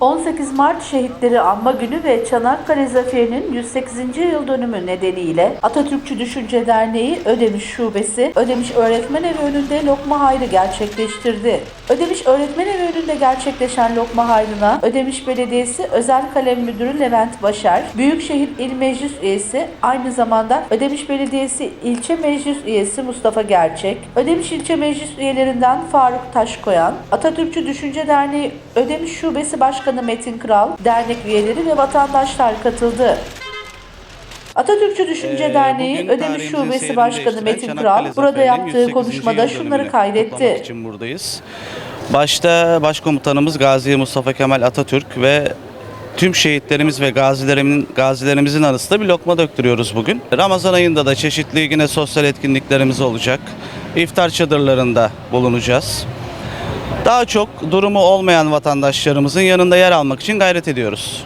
18 Mart Şehitleri Anma Günü ve Çanakkale Zaferi'nin 108. yıl dönümü nedeniyle Atatürkçü Düşünce Derneği Ödemiş Şubesi Ödemiş Öğretmen Evi önünde lokma hayrı gerçekleştirdi. Ödemiş Öğretmen Evi önünde gerçekleşen lokma hayrına Ödemiş Belediyesi Özel Kalem Müdürü Levent Başar, Büyükşehir İl Meclis Üyesi aynı zamanda Ödemiş Belediyesi İlçe Meclis Üyesi Mustafa Gerçek, Ödemiş İlçe Meclis üyelerinden Faruk Taşkoyan, Atatürkçü Düşünce Derneği Ödemiş Şubesi Başkanı Metin Kral, dernek üyeleri ve vatandaşlar katıldı. Atatürkçü Düşünce Ee, Derneği tarihimizin Şubesi Başkanı Metin Kral burada yaptığı 108. konuşmada şunları kaydetti. için buradayız. Başta Başkomutanımız Gazi Mustafa Kemal Atatürk ve tüm şehitlerimiz ve gazilerimizin, gazilerimizin arasında bir lokma döktürüyoruz bugün. Ramazan ayında da çeşitli yine sosyal etkinliklerimiz olacak. İftar çadırlarında bulunacağız. Daha çok durumu olmayan vatandaşlarımızın yanında yer almak için gayret ediyoruz.